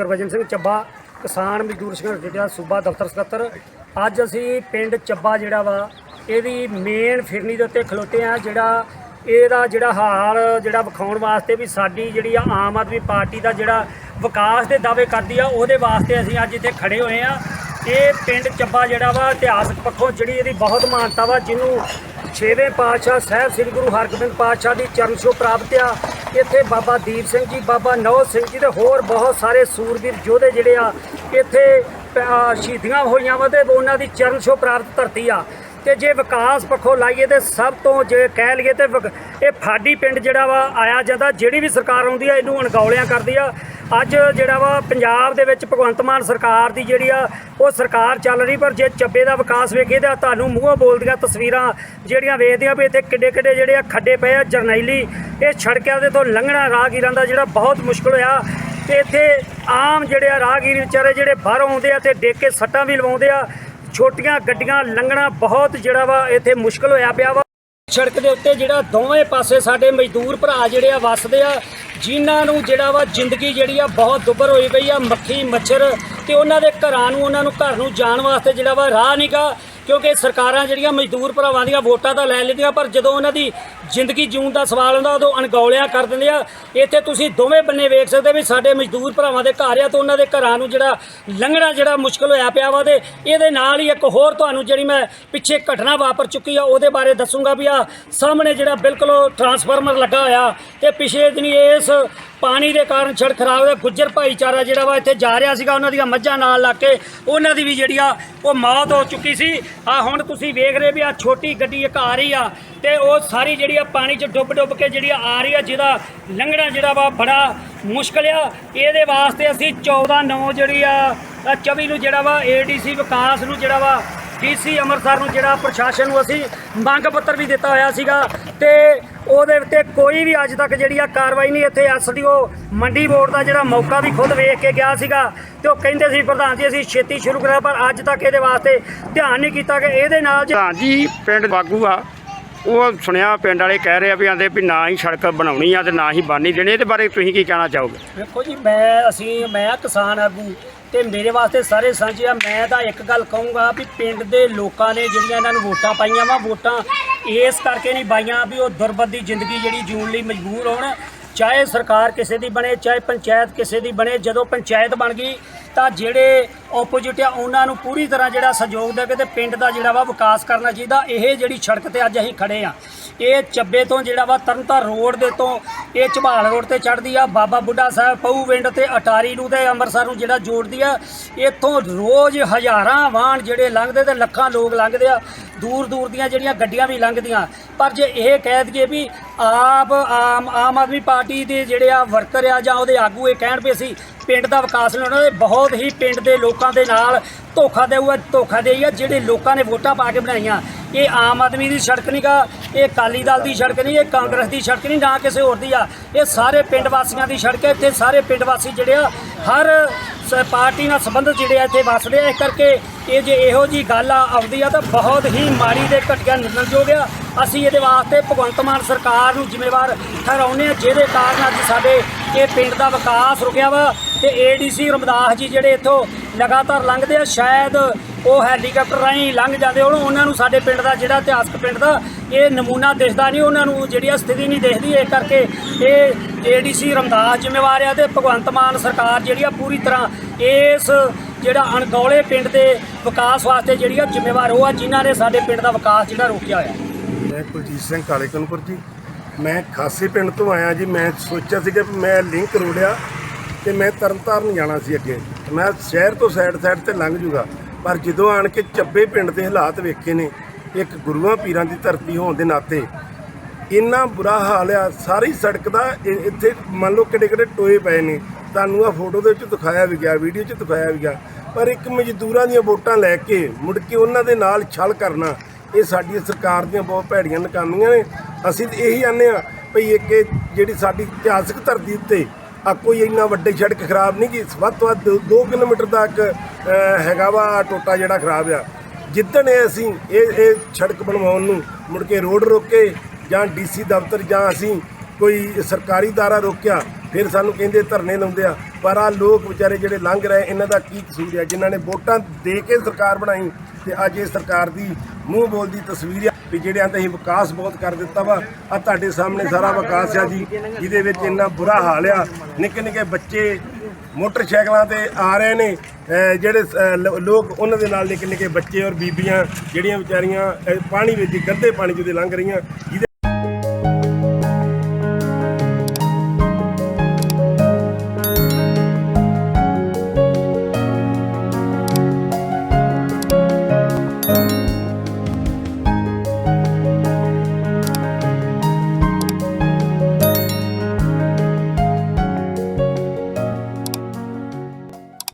ਗੁਰਵਜਨ ਸਿੰਘ ਚੱਬਾ, ਕਿਸਾਨ ਮਜ਼ਦੂਰ ਸੰਘਰਸ਼ ਜਿਹੜਾ ਸੂਬਾ ਦਫ਼ਤਰ ਸਕੱਤਰ। ਅੱਜ ਅਸੀਂ ਪਿੰਡ ਚੱਬਾ ਜਿਹੜਾ ਵਾ, ਇਹਦੀ ਮੇਨ ਫਿਰਨੀ ਦੇ ਉੱਤੇ ਖਲੋਤੇ ਆ ਜਿਹੜਾ ਇਹਦਾ ਜਿਹੜਾ ਹਾਲ, ਜਿਹੜਾ ਵਿਖਾਉਣ ਵਾਸਤੇ ਵੀ ਸਾਡੀ ਜਿਹੜੀ ਆ ਆਮ ਆਦਮੀ ਪਾਰਟੀ ਦਾ ਜਿਹੜਾ ਵਿਕਾਸ ਦੇ ਦਾਅਵੇ ਕਰਦੀ ਆ, ਉਹਦੇ ਵਾਸਤੇ ਅਸੀਂ ਅੱਜ ਇੱਥੇ ਖੜੇ ਹੋਏ ਆ ਇਹ ਪਿੰਡ ਚੱਬਾ ਜਿਹੜਾ ਵਾ, ਇਤਿਹਾਸਕ ਪੱਖੋਂ ਜਿਹੜੀ ਇਹਦੀ ਬਹੁਤ ਮਾਨਤਾ ਵਾ, ਜਿਹਨੂੰ ਛੇਵੇਂ ਪਾਤਸ਼ਾਹ ਸਾਹਿਬ ਸ੍ਰੀ ਗੁਰੂ ਹਰਗੋਬਿੰਦ ਪਾਤਸ਼ਾਹ ਦੀ ਚਰਨ ਛੋਹ ਪ੍ਰਾਪਤ ਆ ਇੱਥੇ ਬਾਬਾ ਦੀਪ ਸਿੰਘ ਜੀ, ਬਾਬਾ ਨੌ ਸਿੰਘ ਜੀ ਤੇ ਹੋਰ ਬਹੁਤ ਸਾਰੇ ਸੂਰਬੀਰ ਯੋਧੇ ਜਿਹੜੇ ਆ, ਇੱਥੇ ਪ- ਸ਼ਹੀਦੀਆਂ ਹੋਈਆਂ ਵਾ ਤੇ ਉਹਨਾਂ ਦੀ ਚਰਨ ਛੋ ਪ੍ਰਾਪਤ ਧਰਤੀ ਆ। ਤੇ ਜੇ ਵਿਕਾਸ ਪੱਖੋਂ ਲਾਈਏ ਤੇ ਸਭ ਤੋਂ ਜੇ ਕਹਿ ਲਈਏ ਤੇ ਵਿਕ- ਇਹ ਫਾਡੀ ਪਿੰਡ ਜਿਹੜਾ ਵਾ ਆਇਆ ਜਾਂਦਾ, ਜਿਹੜੀ ਵੀ ਸਰਕਾਰ ਆਉਂਦੀ ਆ, ਇਹਨੂੰ ਅਣਗੌਲਿਆਂ ਕਰਦੀ ਆ। ਅੱਜ ਜਿਹੜਾ ਵਾ ਪੰਜਾਬ ਦੇ ਵਿੱਚ ਭਗਵੰਤ ਮਾਨ ਸਰਕਾਰ ਦੀ ਜਿਹੜੀ ਆ, ਉਹ ਸਰਕਾਰ ਚੱਲ ਰਹੀ, ਪਰ ਜੇ ਚੱਬੇ ਦਾ ਵਿਕਾਸ ਵੇਖੀਏ ਤਾਂ ਤੁਹਾਨੂੰ ਮੂੰਹੋਂ ਬੋਲਦੀਆਂ ਤਸਵੀਰਾਂ ਜਿਹੜੀਆਂ ਵੇਖਦੇ ਆ ਵੀ ਇੱਥੇ ਕਿੱਡੇ ਕਿੱਡੇ ਜਿਹੜੇ ਆ ਖੱਡੇ ਪਏ ਆ ਜਰਨੈਲੀ। ਇਹ ਸੜਕਾਂ ਦੇ ਤੋਂ ਲੰਘਣਾ ਰਾਹਗੀਰਾਂ ਦਾ ਜਿਹੜਾ ਬਹੁਤ ਮੁਸ਼ਕਲ ਹੋਇਆ। ਤੇ ਇੱਥੇ ਆਮ ਜਿਹੜੇ ਆ ਰਾਹਗੀਰ ਵਿਚਾਰੇ ਜਿਹੜੇ ਬਾਹਰੋਂ ਆਉਂਦੇ ਆ ਤੇ ਡੇਕ ਕੇ ਸੱਟਾਂ ਵੀ ਲਵਾਉਂਦੇ ਆ। ਛੋਟੀਆਂ ਗੱਡੀਆਂ ਲੰਘਣਾ ਬਹੁਤ ਜਿਹੜਾ ਵਾ ਇੱਥੇ ਮੁਸ਼ਕਲ ਹੋਇਆ ਪਿਆ ਵਾ। ਸੜਕ ਦੇ ਉੱਤੇ ਜਿਹੜਾ ਦੋਵੇਂ ਪਾਸੇ ਸਾਡੇ ਮਜ਼ਦੂਰ ਭਰਾ ਜਿਹੜੇ ਆ ਵੱਸਦੇ ਆ, ਜਿਨ੍ਹਾਂ ਨੂੰ ਜਿਹੜਾ ਵਾ ਜ਼ਿੰਦਗੀ ਜਿਹੜੀ ਆ ਬਹੁਤ ਦੁੱਭਰ ਹੋਈ ਪਈ ਆ, ਮੱਖੀ, ਮੱਛਰ ਤੇ ਉਹਨਾਂ ਦੇ ਘਰਾਂ ਨੂੰ, ਉਹਨਾਂ ਨੂੰ ਘਰ ਨੂੰ ਜਾਣ ਵਾਸਤੇ ਜਿਹੜਾ ਵਾ ਰਾਹ ਨਹੀਂਗਾ ਕਿਉਂਕਿ ਸਰਕਾਰਾਂ ਜਿਹੜੀਆਂ ਮਜ਼ਦੂਰ ਭਰਾਵਾਂ ਦੀਆਂ ਵੋਟਾਂ ਤਾਂ ਲੈ ਲੈਂਦੀਆਂ, ਪਰ ਜਦੋਂ ਉਹਨਾਂ ਦੀ ਜ਼ਿੰਦਗੀ ਜਿਉਣ ਦਾ ਸਵਾਲ ਹੁੰਦਾ, ਉਦੋਂ ਅਣਗੌਲਿਆ ਕਰ ਦਿੰਦੇ ਆ ਇੱਥੇ ਤੁਸੀਂ ਦੋਵੇਂ ਬੰਨੇ ਵੇਖ ਸਕਦੇ ਵੀ ਸਾਡੇ ਮਜ਼ਦੂਰ ਭਰਾਵਾਂ ਦੇ ਘਰ ਆ ਤੇ ਉਹਨਾਂ ਦੇ ਘਰਾਂ ਨੂੰ ਜਿਹੜਾ ਲੰਘਣਾ ਜਿਹੜਾ ਮੁਸ਼ਕਲ ਹੋਇਆ ਪਿਆ ਵਾ ਤੇ ਇਹਦੇ ਨਾਲ ਹੀ ਇੱਕ ਹੋਰ ਤੁਹਾਨੂੰ ਜਿਹੜੀ ਮੈਂ ਪਿੱਛੇ ਘਟਨਾ ਵਾਪਰ ਚੁੱਕੀ ਆ, ਉਹਦੇ ਬਾਰੇ ਦੱਸੂਗਾ ਵੀ ਆ ਸਾਹਮਣੇ ਜਿਹੜਾ ਬਿਲਕੁਲ ਉਹ ਟਰਾਂਸਫਾਰਮਰ ਲੱਗਾ ਹੋਇਆ ਤੇ ਪਿਛਲੇ ਦਿਨੀ ਇਸ ਪਾਣੀ ਦੇ ਕਾਰਨ ਸੜਕ ਖਰਾਬ ਹੋਇਆ ਗੁੱਜਰ ਭਾਈਚਾਰਾ ਜਿਹੜਾ ਵਾ ਇੱਥੇ ਜਾ ਰਿਹਾ ਸੀਗਾ, ਉਹਨਾਂ ਦੀਆਂ ਮੱਝਾਂ ਨਾਲ ਲੱਗ ਕੇ, ਉਹਨਾਂ ਦੀ ਵੀ ਜਿਹੜੀ ਆ, ਉਹ ਮੌਤ ਹੋ ਚੁੱਕੀ ਸੀ। ਆ ਹੁਣ ਤੁਸੀਂ ਵੇਖ ਰਹੇ ਵੀ ਆ ਛੋਟੀ ਗੱਡੀ ਇੱਕ ਆ ਰਹੀ ਆ, ਤੇ ਉਹ ਸਾਰੀ ਜਿਹੜੀ ਆ ਪਾਣੀ 'ਚ ਡੁੱਬ ਡੁੱਬ ਕੇ ਜਿਹੜੀ ਆ ਰਹੀ ਆ, ਜਿਹਦਾ ਲੰਘਣਾ ਜਿਹੜਾ ਵਾ ਬੜਾ ਮੁਸ਼ਕਲ ਆ। ਇਹਦੇ ਵਾਸਤੇ ਅਸੀਂ 14 9 ਜਿਹੜੀ ਆ ਆਹ 24 ਨੂੰ ਜਿਹੜਾ ਵਾ ਏਡੀਸੀ ਵਿਕਾਸ ਨੂੰ ਜਿਹੜਾ ਵਾ ਡੀਸੀ ਅੰਮ੍ਰਿਤਸਰ ਨੂੰ ਜਿਹੜਾ ਪ੍ਰਸ਼ਾਸਨ ਨੂੰ ਅਸੀਂ ਮੰਗ ਪੱਤਰ ਵੀ ਦਿੱਤਾ ਹੋਇਆ ਸੀਗਾ, ਤੇ ਉਹਦੇ ਉੱਤੇ ਕੋਈ ਵੀ ਅੱਜ ਤੱਕ ਜਿਹੜੀ ਆ ਕਾਰਵਾਈ ਨਹੀਂ ਇੱਥੇ ਐਸਡੀਓ ਮੰਡੀ ਬੋਰਡ ਦਾ ਜਿਹੜਾ ਮੌਕਾ ਵੀ ਖੁਦ ਵੇਖ ਕੇ ਗਿਆ ਸੀਗਾ ਤੇ ਉਹ ਕਹਿੰਦੇ ਸੀ ਪ੍ਰਧਾਨ ਜੀ ਅਸੀਂ ਛੇਤੀ ਸ਼ੁਰੂ ਕਰਾਂ ਪਰ ਅੱਜ ਤੱਕ ਇਹਦੇ ਵਾਸਤੇ ਧਿਆਨ ਨਹੀਂ ਕੀਤਾ ਕਿ ਇਹਦੇ ਨਾਲ ਜੇ ਪ੍ਰਧਾਨ ਜੀ ਪਿੰਡ ਬਾਗੂ ਆ। ਉਹ ਸੁਣਿਆ ਪਿੰਡ ਵਾਲੇ ਕਹਿ ਰਹੇ ਆ ਵੀ ਆਂਦੇ ਵੀ ਨਾ ਹੀ ਸੜਕ ਬਣਾਉਣੀ ਆ ਤੇ ਨਾ ਹੀ ਬਾਨੀ ਦੇਣੀ ਇਹਦੇ ਬਾਰੇ ਤੁਸੀਂ ਕੀ ਕਹਿਣਾ ਚਾਹੋਗੇ? ਵੇਖੋ ਜੀ ਮੈਂ ਅਸੀਂ ਮੈਂ ਕਿਸਾਨ ਆਗੂ ਤੇ ਮੇਰੇ ਵਾਸਤੇ ਸਾਰੇ ਸਾਂਝੇ ਆ। ਮੈਂ ਤਾਂ ਇੱਕ ਗੱਲ ਕਹੂੰਗਾ ਵੀ ਪਿੰਡ ਦੇ ਲੋਕਾਂ ਨੇ ਜਿਹੜੀਆਂ ਇਹਨਾਂ ਨੂੰ ਵੋਟਾਂ ਪਾਈਆਂ ਵਾ ਵੋਟਾਂ ਇਸ ਕਰਕੇ ਨਹੀਂ ਬਾਈਆਂ ਵੀ ਉਹ ਦੁਰਬਤ ਦੀ ਜ਼ਿੰਦਗੀ ਜਿਹੜੀ ਜਿਉਣ ਲਈ ਮਜਬੂਰ ਹੋਣ। ਚਾਹੇ ਸਰਕਾਰ ਕਿਸੇ ਦੀ ਬਣੇ, ਚਾਹੇ ਪੰਚਾਇਤ ਕਿਸੇ ਦੀ ਬਣੇ, ਜਦੋਂ ਪੰਚਾਇਤ ਬਣ ਗਈ ਤਾਂ ਜਿਹੜੇ ਆਪੋਜੀਟ ਆ, ਉਹਨਾਂ ਨੂੰ ਪੂਰੀ ਤਰ੍ਹਾਂ ਜਿਹੜਾ ਸਹਿਯੋਗ ਦੇ ਕੇ ਤੇ ਪਿੰਡ ਦਾ ਜਿਹੜਾ ਵਾ ਵਿਕਾਸ ਕਰਨਾ ਚਾਹੀਦਾ। ਇਹ ਜਿਹੜੀ ਸੜਕ ਤੇ ਅੱਜ ਅਸੀਂ ਖੜੇ ਆ। ਇਹ ਚੱਬੇ ਤੋਂ ਜਿਹੜਾ ਵਾ ਤਰਨਤਾਰਨ ਰੋਡ ਦੇ ਤੋਂ ਇਹ ਝਬਾਲ ਰੋਡ ਤੇ ਚੜ੍ਹਦੀ ਆ। ਬਾਬਾ ਬੁੱਢਾ ਸਾਹਿਬ ਪਹੂ ਪਿੰਡ ਤੇ ਅਟਾਰੀ ਨੂੰ ਤੇ ਅੰਮ੍ਰਿਤਸਰ ਨੂੰ ਜਿਹੜਾ ਜੋੜਦੀ ਆ। ਇੱਥੋਂ ਰੋਜ਼ ਹਜ਼ਾਰਾਂ ਵਾਹਨ ਜਿਹੜੇ ਲੰਘਦੇ ਤੇ ਲੱਖਾਂ ਲੋਕ ਲੰਘਦੇ ਆ। ਦੂਰ ਦੂਰ ਦੀਆਂ ਜਿਹੜੀਆਂ ਗੱਡੀਆਂ ਵੀ ਲੰਘਦੀਆਂ। ਪਰ ਜੇ ਇਹ ਕਹਿ ਦਈਏ ਵੀ ਆਪ ਆਮ ਆਮ ਆਦਮੀ ਪਾਰਟੀ ਦੇ ਜਿਹੜੇ ਆ ਵਰਕਰ ਆ ਜਾਂ ਉਹਦੇ ਆਗੂ ਇਹ ਕਹਿਣ ਪਏ ਸੀ ਪਿੰਡ ਦਾ ਵਿਕਾਸ ਨਹੀਂ ਉਹਨਾਂ ਦੇ ਬਹੁਤ ਹੀ ਪਿੰਡ ਦੇ ਲੋਕਾਂ ਦੇ ਨਾਲ ਧੋਖਾ ਦੇਊਗਾ ਧੋਖਾ ਦੇਈ ਆ, ਜਿਹੜੇ ਲੋਕਾਂ ਨੇ ਵੋਟਾਂ ਪਾ ਕੇ ਬਣਾਈਆਂ। ਇਹ ਆਮ ਆਦਮੀ ਦੀ ਸੜਕ ਨਹੀਂ ਗਾ, ਇਹ ਅਕਾਲੀ ਦਲ ਦੀ ਸੜਕ ਨਹੀਂ ਇਹ ਕਾਂਗਰਸ ਦੀ ਸੜਕ ਨਹੀਂ ਨਾ ਕਿਸੇ ਹੋਰ ਦੀ ਆ। ਇਹ ਸਾਰੇ ਪਿੰਡ ਵਾਸੀਆਂ ਦੀ ਸੜਕ ਹੈ, ਇੱਥੇ ਸਾਰੇ ਪਿੰਡ ਵਾਸੀ ਜਿਹੜੇ ਆ, ਹਰ ਸ- ਪਾਰਟੀ ਨਾਲ ਸੰਬੰਧਿਤ ਜਿਹੜੇ ਆ, ਇੱਥੇ ਵੱਸਦੇ ਆ। ਇਸ ਕਰਕੇ ਇਹ ਜੇ ਇਹੋ ਜੀ ਗੱਲ ਆ, ਆਉਂਦੀ ਆ, ਤਾਂ ਬਹੁਤ ਹੀ ਮਾੜੀ ਦੇ ਘਟੀਆ ਨਿੰਦਣਯੋਗ ਆ। ਅਸੀਂ ਇਹਦੇ ਵਾਸਤੇ ਭਗਵੰਤ ਮਾਨ ਸਰਕਾਰ ਨੂੰ ਜ਼ਿੰਮੇਵਾਰ ਠਹਿਰਾਉਂਦੇ ਆ ਜਿਹਦੇ ਕਾਰਨ ਅੱਜ ਸਾਡੇ ਇਹ ਪਿੰਡ ਦਾ ਵਿਕਾਸ ਰੁਕਿਆ ਵਾ ਤੇ ਏਡੀਸੀ ਰਮਦਾਸ ਜੀ ਜਿਹੜੇ ਇੱਥੋਂ ਲਗਾਤਾਰ ਲੰਘਦੇ ਆ, ਸ਼ਾਇਦ ਉਹ ਹੈਲੀਕਾਪਟਰ ਰਾਹੀਂ ਲੰਘ ਜਾਂਦੇ ਹੋਣ, ਉਹਨਾਂ ਨੂੰ ਸਾਡੇ ਪਿੰਡ ਦਾ ਜਿਹੜਾ ਇਤਿਹਾਸਕ ਪਿੰਡ ਦਾ ਇਹ ਨਮੂਨਾ ਦਿਖਦਾ ਨਹੀਂ, ਉਹਨਾਂ ਨੂੰ ਜਿਹੜੀ ਆ ਸਥਿਤੀ ਨਹੀਂ ਦਿਖਦੀ ਇਸ ਕਰਕੇ ਇਹ ਏਡੀਸੀ ਰਮਦਾਸ ਜ਼ਿੰਮੇਵਾਰ ਆ ਤੇ ਭਗਵੰਤ ਮਾਨ ਸਰਕਾਰ ਜਿਹੜੀ ਆ ਪੂਰੀ ਤਰ੍ਹਾਂ ਇਸ ਜਿਹੜਾ ਅਣਗੌਲੇ ਪਿੰਡ ਦੇ ਵਿਕਾਸ ਵਾਸਤੇ ਜਿਹੜੀ ਆ ਜ਼ਿੰਮੇਵਾਰ ਉਹ ਆ, ਜਿਨ੍ਹਾਂ ਨੇ ਸਾਡੇ ਪਿੰਡ ਦਾ ਵਿਕਾਸ ਜਿਹੜਾ ਰੋਕਿਆ ਹੋਇਆ। ਮੈਂ ਕੁਲਜੀਤ ਸਿੰਘ ਕਾਲੇਕਨਪੁਰ ਜੀ। ਮੈਂ ਖਾਸੀ ਪਿੰਡ ਤੋਂ ਆਇਆ ਜੀ। ਮੈਂ ਸੋਚਿਆ ਸੀਗਾ ਕਿ ਮੈਂ ਲਿੰਕ ਰੋੜਿਆ ਤੇ ਮੈਂ ਤਰਨਤਾਰਨ ਜਾਣਾ ਸੀ ਅੱਗੇ। ਮੈਂ ਸ਼ਹਿਰ ਤੋਂ ਸਾਈਡ ਸਾਈਡ ਤੇ ਲੰਘ ਜੂਗਾ। ਪਰ ਜਦੋਂ ਆਣ ਕੇ ਚੱਬੇ ਪਿੰਡ ਦੇ ਹਾਲਾਤ ਵੇਖੇ ਨੇ, ਇੱਕ ਗੁਰੂਆਂ ਪੀਰਾਂ ਦੀ ਧਰਤੀ ਹੋਣ ਦੇ ਨਾਤੇ, ਇੰਨਾ ਬੁਰਾ ਹਾਲ ਆ। ਸਾਰੀ ਸੜਕ ਦਾ ਇੱਥੇ ਮੰਨ ਲਓ ਕਿਹੜੇ ਕਿਹੜੇ ਟੋਏ ਪਏ ਨੇ। ਤੁਹਾਨੂੰ ਆ ਫੋਟੋ ਦੇ ਵਿੱਚ ਦਿਖਾਇਆ ਵੀ ਗਿਆ ਵੀਡੀਓ 'ਚ ਦਿਖਾਇਆ ਵੀ ਗਿਆ। ਪਰ ਇੱਕ ਮਜ਼ਦੂਰਾਂ ਦੀਆਂ ਵੋਟਾਂ ਲੈ ਕੇ ਮੁੜ ਕੇ ਉਹਨਾਂ ਦੇ ਨਾਲ ਛਲ ਕਰਨਾ ਇਹ ਸਾਡੀ ਸਰਕਾਰ ਦੀਆਂ ਬਹੁਤ ਭੈੜੀਆਂ ਨਾਕਾਮੀਆਂ ਨੇ। ਅਸੀਂ ਤਾਂ ਇਹੀ ਆਨੇ ਆ ਭਈ ਇੱਕ ਇਹ ਜਿਹੜੀ ਸਾਡੀ ਇਤਿਹਾਸਕ ਧਰਤੀ ਉੱਤੇ ਆ ਕੋਈ ਇੰਨਾ ਵੱਡੀ ਸੜਕ ਖਰਾਬ ਨਹੀਂ ਕਿ ਵੱਧ ਤੋਂ ਵੱਧ 2 ਕਿਲੋਮੀਟਰ ਤੱਕ ਅ, ਹੈਗਾ ਵਾ ਟੋਟਾ ਜਿਹੜਾ ਖਰਾਬ ਆ। ਜਿੱਦਣ ਇਹ ਅਸੀਂ ਇਹ ਇਹ ਸੜਕ ਬਣਵਾਉਣ ਨੂੰ ਮੁੜ ਕੇ ਰੋਡ ਰੋਕੇ ਜਾਂ ਡੀਸੀ ਦਫ਼ਤਰ ਜਾਂ ਅਸੀਂ ਕੋਈ ਸਰਕਾਰੀ ਦਾਰਾ ਰੋਕਿਆ ਫਿਰ ਸਾਨੂੰ ਕਹਿੰਦੇ ਧਰਨੇ ਲਾਉਂਦੇ ਆ। ਪਰ ਆ ਲੋਕ ਵਿਚਾਰੇ ਜਿਹੜੇ ਲੰਘ ਰਹੇ, ਇਹਨਾਂ ਦਾ ਕੀ ਕਸੂਰ ਹੈ? ਜਿਨ੍ਹਾਂ ਨੇ ਵੋਟਾਂ ਦੇ ਕੇ ਸਰਕਾਰ ਬਣਾਈ ਤੇ ਅੱਜ ਇਹ ਸਰਕਾਰ ਦੀ ਮੂੰਹ ਬੋਲਦੀ ਤਸਵੀਰ ਆ ਵੀ ਜਿਹੜਿਆਂ 'ਤੇ ਅਸੀਂ ਵਿਕਾਸ ਬਹੁਤ ਕਰ ਦਿੱਤਾ ਵਾ। ਆ ਤੁਹਾਡੇ ਸਾਹਮਣੇ ਸਾਰਾ ਵਿਕਾਸ ਆ ਜੀ, ਜਿਹਦੇ ਵਿੱਚ ਇੰਨਾ ਬੁਰਾ ਹਾਲ ਆ। ਨਿੱਕੇ ਨਿੱਕੇ ਬੱਚੇ ਮੋਟਰਸਾਈਕਲਾਂ ਤੇ ਆ ਰਹੇ ਨੇ ਜਿਹੜੇ ਲੋਕ ਉਹਨਾਂ ਦੇ ਨਾਲ ਨਿੱਕੇ ਨਿੱਕੇ ਬੱਚੇ ਔਰ ਬੀਬੀਆਂ, ਜਿਹੜੀਆਂ ਵਿਚਾਰੀਆਂ ਪਾਣੀ ਵਿੱਚ, ਗੰਦੇ ਪਾਣੀ 'ਚ ਦੀ ਲੰਘ ਰਹੀਆਂ। ਜਿਹਦੇ